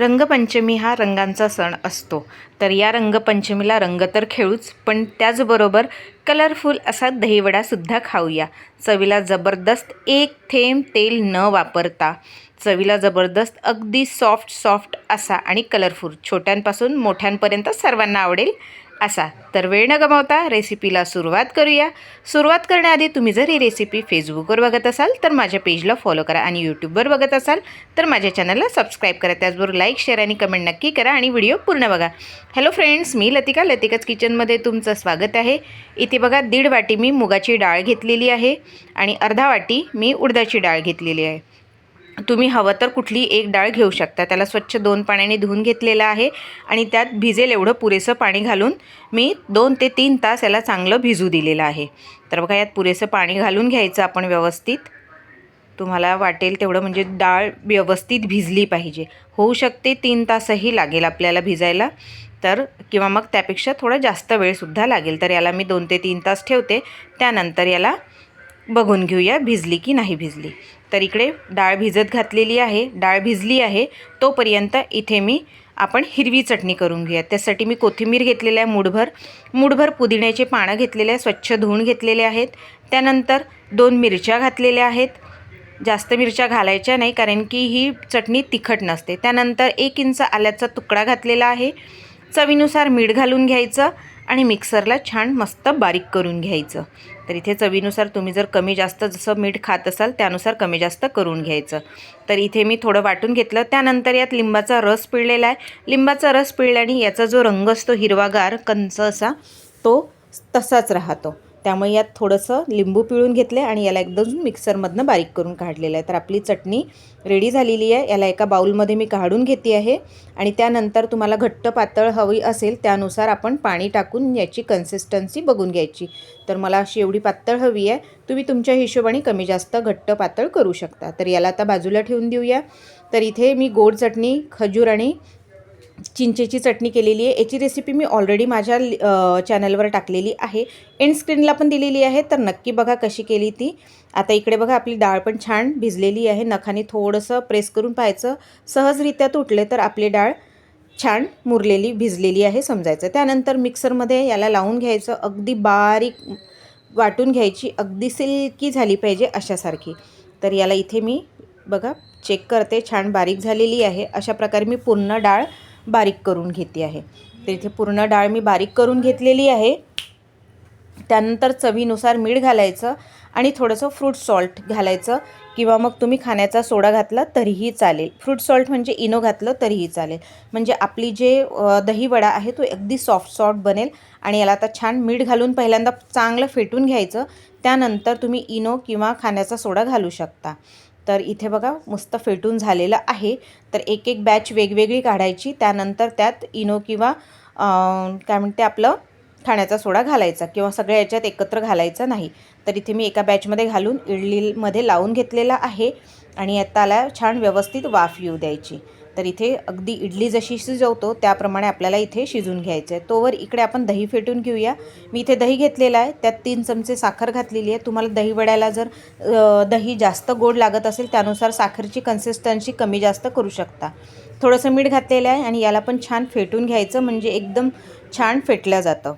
रंगपंचमी हा रंगांचा सण असतो. तर या रंगपंचमीला रंग तर खेळूच पण त्याचबरोबर कलरफुल असा दहीवडासुद्धा खाऊया. चवीला जबरदस्त एक थेंब तेल न वापरता. चवीला जबरदस्त अगदी सॉफ्ट सॉफ्ट असा आणि कलरफुल छोट्यांपासून मोठ्यांपर्यंत सर्वांना आवडेल असा. तर वेळ न गमावता रेसिपीला सुरुवात करूया. सुरुवात करण्याआधी तुम्ही जर ही रेसिपी फेसबुकवर बघत असाल तर माझ्या पेजला फॉलो करा आणि यूट्यूबवर बघत असाल तर माझ्या चॅनलला सबस्क्राईब करा. त्याचबरोबर लाईक शेअर आणि कमेंट नक्की करा आणि व्हिडिओ पूर्ण बघा. हॅलो फ्रेंड्स मी लतिका. लतिकाच किचनमध्ये तुमचं स्वागत आहे. इथे बघा दीड वाटी मी मुगाची डाळ घेतलेली आहे आणि अर्धा वाटी मी उडदाची डाळ घेतलेली आहे. तुम्ही हवं तर कुठली एक डाळ घेऊ शकता. त्याला स्वच्छ दोन पाण्याने धुवून घेतलेलं आहे आणि त्यात भिजेल एवढं पुरेसं पाणी घालून मी दोन ते तीन तास याला चांगलं भिजू दिलेलं आहे. तर बघा यात पुरेसं पाणी घालून घ्यायचं आपण व्यवस्थित. तुम्हाला वाटेल तेवढं म्हणजे डाळ व्यवस्थित भिजली पाहिजे. होऊ शकते तीन तासही लागेल आपल्याला भिजायला. तर किंवा मग त्यापेक्षा थोडा जास्त वेळसुद्धा लागेल. तर याला मी दोन ते तीन तास ठेवते. त्यानंतर याला बघून घेऊया भिजली की नाही भिजली. तर इकडे डाळ भिजत घातलेली आहे डाळ भिजली आहे तोपर्यंत इथे मी आपण हिरवी चटणी करून घेऊया. त्यासाठी मी कोथिंबीर घेतलेलं आहे मूठभर. मूठभर पुदिन्याचे पानं घेतलेले आहे स्वच्छ धुवून घेतलेले आहेत. त्यानंतर दोन मिरच्या घातलेल्या आहेत. जास्त मिरच्या घालायच्या नाही कारण की ही चटणी तिखट नसते. त्यानंतर एक इंच आल्याचा तुकडा घातलेला आहे. चवीनुसार मीठ घालून घ्यायचं. आणि मिक्सरला छान मस्त बारीक करून घ्यायचं. तर इथे चवीनुसार तुम्ही जर कमी जास्त जसं मीठ खात असाल त्यानुसार कमी जास्त करून घ्यायचं. तर इथे मी थोडं वाटून घेतलं. त्यानंतर यात लिंबाचा रस पिळलेला आहे. लिंबाचा रस पिळल्याने याचा जो रंग असतो हिरवागार कंच असा तो तसाच राहतो. त्यामुळे यात थोडंसं लिंबू पिळून घेतलं आहे आणि याला एकदम मिक्सरमधनं बारीक करून काढलेलं आहे. तर आपली चटणी रेडी झालेली आहे. याला एका बाऊलमध्ये मी काढून घेते आहे. आणि त्यानंतर तुम्हाला घट्ट पातळ हवी असेल त्यानुसार आपण पाणी टाकून याची कन्सिस्टन्सी बघून घ्यायची. तर मला अशी एवढी पातळ हवी आहे. तुम्ही तुमच्या हिशोबाने कमी जास्त घट्ट पातळ करू शकता. तर याला आता बाजूला ठेवून देऊया. तर इथे मी गोड चटणी खजूर आणि चिंचेची चटणी केलेली आहे. याची रेसिपी मी ऑलरेडी माझ्या चॅनलवर टाकलेली आहे. एंड स्क्रीनला पण दिलेली आहे तर नक्की बघा कशी केली ती. आता इकडे बघा आपली डाळ पण छान भिजलेली आहे. नखाने थोडंसं प्रेस करून पाहायचं. सहजरित्या तुटले तर आपली डाळ छान मुरलेली भिजलेली आहे समजायचं. त्यानंतर मिक्सरमध्ये याला लावून घ्यायचं. अगदी बारीक वाटून घ्यायची. अगदी सिल्की झाली पाहिजे अशासारखी. तर याला इथे मी बघा चेक करते. छान बारीक झालेली आहे. अशा प्रकारे मी पूर्ण डाळ बारीक करून घेते आहे. तर इथे पूर्ण डाळ मी बारीक करून घेतलेली आहे. त्यानंतर चवीनुसार मीठ घालायचं आणि थोडंसं फ्रूट सॉल्ट घालायचं किंवा मग तुम्ही खाण्याचा सोडा घातला तरीही चालेल. फ्रूट सॉल्ट म्हणजे इनो घातलं तरीही चालेल. म्हणजे आपली जे दहीवडा आहे तो अगदी सॉफ्ट सॉफ्ट बनेल आणि याला आता छान मीठ घालून पहिल्यांदा चांगलं फेटून घ्यायचं. त्यानंतर तुम्ही इनो किंवा खाण्याचा सोडा घालू शकता. तर इथे बघा मस्त फेटून झालेलं आहे. तर एक एक बॅच वेगवेगळी काढायची. त्यानंतर त्यात इनो किंवा काय म्हणते आपलं खाण्याचा सोडा घालायचा किंवा सगळ्या याच्यात एकत्र घालायचा नाही. तर इथे मी एका बॅचमध्ये घालून इडलीमध्ये लावून घेतलेला आहे. आणि त्याला छान व्यवस्थित वाफ येऊ द्यायची. तर इथे अगदी इडली जशी शिजवतो त्याप्रमाणे आपल्याला इथे शिजून घ्यायचं आहे. तोवर इकडे आपण दही फेटून घेऊया. मी इथे दही घेतलेलं आहे. त्यात तीन चमचे साखर घातलेली आहे. तुम्हाला दही वड्याला जर दही जास्त गोड लागत असेल त्यानुसार साखरची कन्सिस्टन्सी कमी जास्त करू शकता. थोडंसं मीठ घातलेलं आहे आणि याला पण छान फेटून घ्यायचं म्हणजे एकदम छान फेटलं जातं.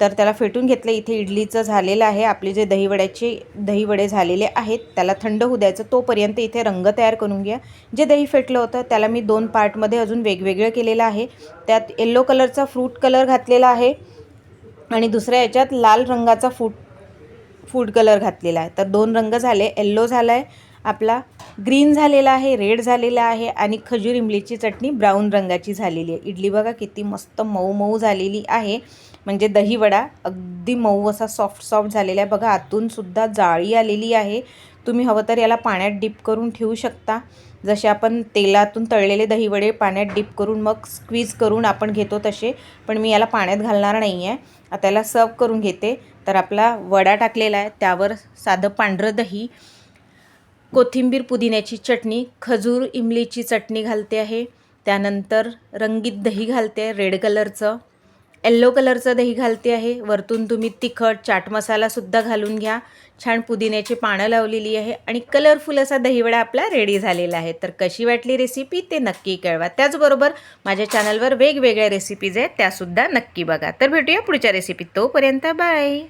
तर त्याला फेटून घेतलं. इथे इडलीचं झालेलं आहे. आपले जे दहीवड्याचे दहीवडे झालेले आहेत त्याला थंड होऊ द्यायचं. तोपर्यंत इथे रंग तयार करून घ्या. जे दही फेटलं होतं त्याला मी दोन पार्टमध्ये अजून वेगवेगळं केलेलं आहे. त्यात येल्लो कलरचा फ्रूट कलर घातलेला आहे आणि दुसऱ्या याच्यात लाल रंगाचा फूट फूड कलर घातलेला आहे. तर दोन रंग झाले. येल्लो झाला आहे आपला ग्रीन झालेला आहे रेड झालेला आहे आणि खजूर इमलीची चटणी ब्राऊन रंगाची झालेली आहे. इडली बघा किती मस्त मऊ मऊ झालेली आहे. म्हणजे दहीवडा अगदी मऊ असा सॉफ्ट सॉफ्ट झालेला आहे. बघा आतूनसुद्धा जाळी आलेली आहे. तुम्ही हवं तर याला पाण्यात डिप करून ठेवू शकता. जसे आपण तेलातून तळलेले दहीवडे पाण्यात डिप करून मग स्क्वीज करून आपण घेतो तसे. पण मी याला पाण्यात घालणार नाही आहे आता याला सर्व करून घेते. तर आपला वडा टाकलेला आहे. त्यावर साधं पांढरं दही कोथिंबीर पुदिन्याची चटणी खजूर इमलीची चटणी घालते आहे. त्यानंतर रंगीत दही घालते रेड कलरचं येल्लो कलरचं दही घालते आहे. वरतून तुम्ही तिखट चाट मसालासुद्धा घालून घ्या. छान पुदिन्याची पानं लावलेली आहे आणि कलरफुल असा दहीवडा आपला रेडी झालेला आहे. तर कशी वाटली रेसिपी ते नक्की कळवा. त्याचबरोबर माझ्या चॅनलवर वेगवेगळ्या रेसिपीज आहेत त्यासुद्धा नक्की बघा. तर भेटूया पुढच्या रेसिपीत तोपर्यंत बाय